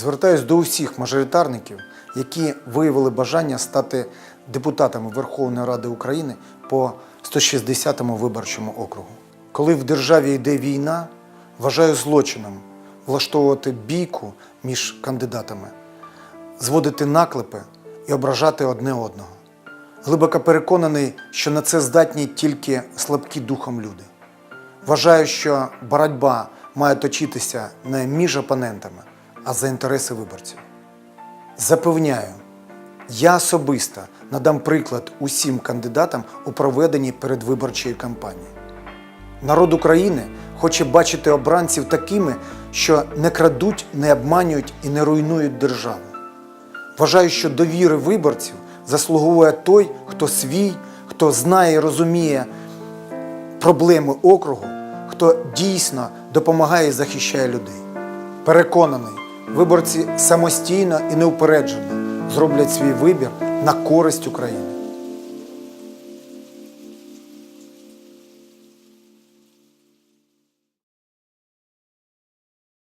Звертаюсь до усіх мажоритарників, які виявили бажання стати депутатами Верховної Ради України по 160-му виборчому округу. Коли в державі йде війна, вважаю злочином влаштовувати бійку між кандидатами, зводити наклепи і ображати одне одного. Глибоко переконаний, що на це здатні тільки слабкі духом люди. Вважаю, що боротьба має точитися не між опонентами, а за інтереси виборців. Запевняю, я особисто надам приклад усім кандидатам у проведенні передвиборчої кампанії. Народ України хоче бачити обранців такими, що не крадуть, не обманюють і не руйнують державу. Вважаю, що довіри виборців заслуговує той, хто свій, хто знає і розуміє проблеми округу, хто дійсно допомагає і захищає людей. Переконаний, виборці самостійно і неупереджено зроблять свій вибір на користь України.